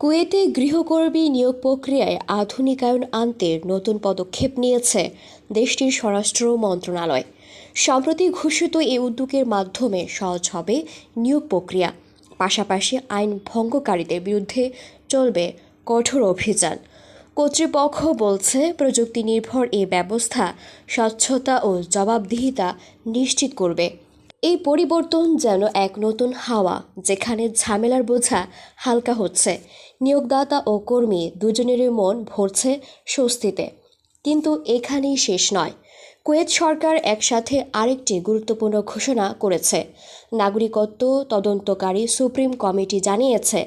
কুয়েতে গৃহকর্মী নিয়োগ প্রক্রিয়ায় আধুনিকায়ন আনতে নতুন পদক্ষেপ নিয়েছে দেশটির স্বরাষ্ট্র মন্ত্রণালয়। সম্প্রতি ঘোষিত এই উদ্যোগের মাধ্যমে সহজ হবে নিয়োগ প্রক্রিয়া। পাশাপাশি আইন ভঙ্গকারীদের বিরুদ্ধে চলবে কঠোর অভিযান। কর্তৃপক্ষ বলছে প্রযুক্তি নির্ভর এই ব্যবস্থা স্বচ্ছতা ও জবাবদিহিতা নিশ্চিত করবে। এই পরিবর্তন যেন এক নতুন হাওয়া, যেখানে ঝামেলার বোঝা হালকা হচ্ছে। নিয়োগদাতা ও কর্মী দুজনেরই মন ভরছে স্বস্তিতে। কিন্তু এখানেই শেষ নয়। কুয়েত সরকার একসাথে আরেকটি গুরুত্বপূর্ণ ঘোষণা করেছে। নাগরিকত্ব তদন্তকারী সুপ্রিম কমিটি জানিয়েছে,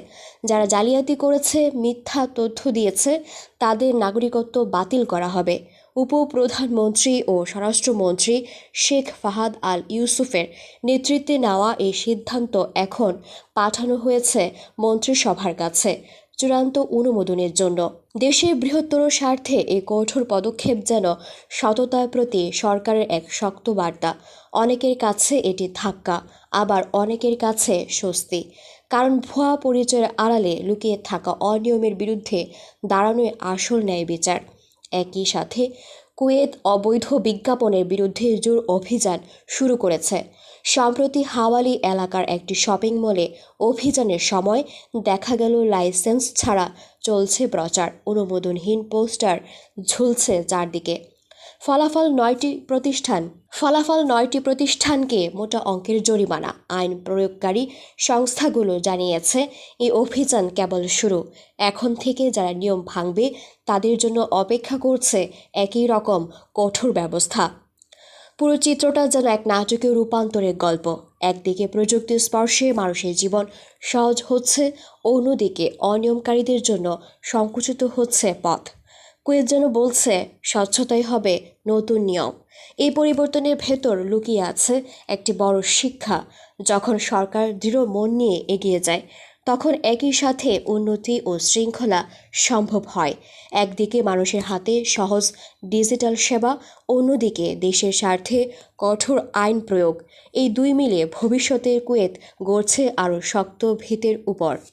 যারা জালিয়াতি করেছে, মিথ্যা তথ্য দিয়েছে, তাদের নাগরিকত্ব বাতিল করা হবে। উপপ্রধানমন্ত্রী ও স্বরাষ্ট্রমন্ত্রী শেখ ফাহাদ আল ইউসুফের নেতৃত্বে নেওয়া এই সিদ্ধান্ত এখন পাঠানো হয়েছে মন্ত্রিসভার কাছে। চূড়ান্ত অনুমোদনের জন্য দেশের বৃহত্তর স্বার্থে এই কঠোর পদক্ষেপ যেন সততার প্রতি সরকারের এক শক্ত বার্তা। অনেকের কাছে এটি ধাক্কা, আবার অনেকের কাছে স্বস্তি। কারণ ভুয়া পরিচয়ের আড়ালে লুকিয়ে থাকা অনিয়মের বিরুদ্ধে দাঁড়ানোই আসল ন্যায় বিচার একই সাথে কুয়েত অবৈধ বিজ্ঞাপনের বিরুদ্ধে জোর অভিযান শুরু করেছে। সম্প্রতি হাওয়ালি এলাকার একটি শপিং মলে অভিযানের সময় দেখা গেল লাইসেন্স ছাড়া চলছে প্রচার। অনুমোদনহীন পোস্টার ঝুলছে চারদিকে। ফলাফল নয়টি প্রতিষ্ঠান। ফলাফল নয়টি প্রতিষ্ঠানকে মোটা অঙ্কের জরিমানা আইন প্রয়োগকারী সংস্থাগুলো জানিয়েছে। এই অভিযান কেবল শুরু। এখন থেকে যারা নিয়ম ভাঙবে, তাদের জন্য অপেক্ষা করছে একই রকম কঠোর ব্যবস্থা। পুরো চিত্রটা যেন এক নাটকীয় রূপান্তরের গল্প। একদিকে প্রযুক্তির স্পর্শে মানুষের জীবন সহজ হচ্ছে, অন্যদিকে অনিয়মকারীদের জন্য সংকুচিত হচ্ছে পথ। কুয়েত যেন বলছে, স্বচ্ছতাই হবে নতুন নিয়ম। এই পরিবর্তনের ভেতর লুকিয়ে আছে একটি বড় শিক্ষা। যখন সরকার দৃঢ় মন নিয়ে এগিয়ে যায়, তখন একই সাথে উন্নতি ও শৃঙ্খলা সম্ভব হয়। একদিকে মানুষের হাতে সহজ ডিজিটাল সেবা, অন্যদিকে দেশের স্বার্থে কঠোর আইন প্রয়োগ। এই দুই মিলে ভবিষ্যতের কুয়েত গড়ছে আরও শক্ত ভিতের উপর।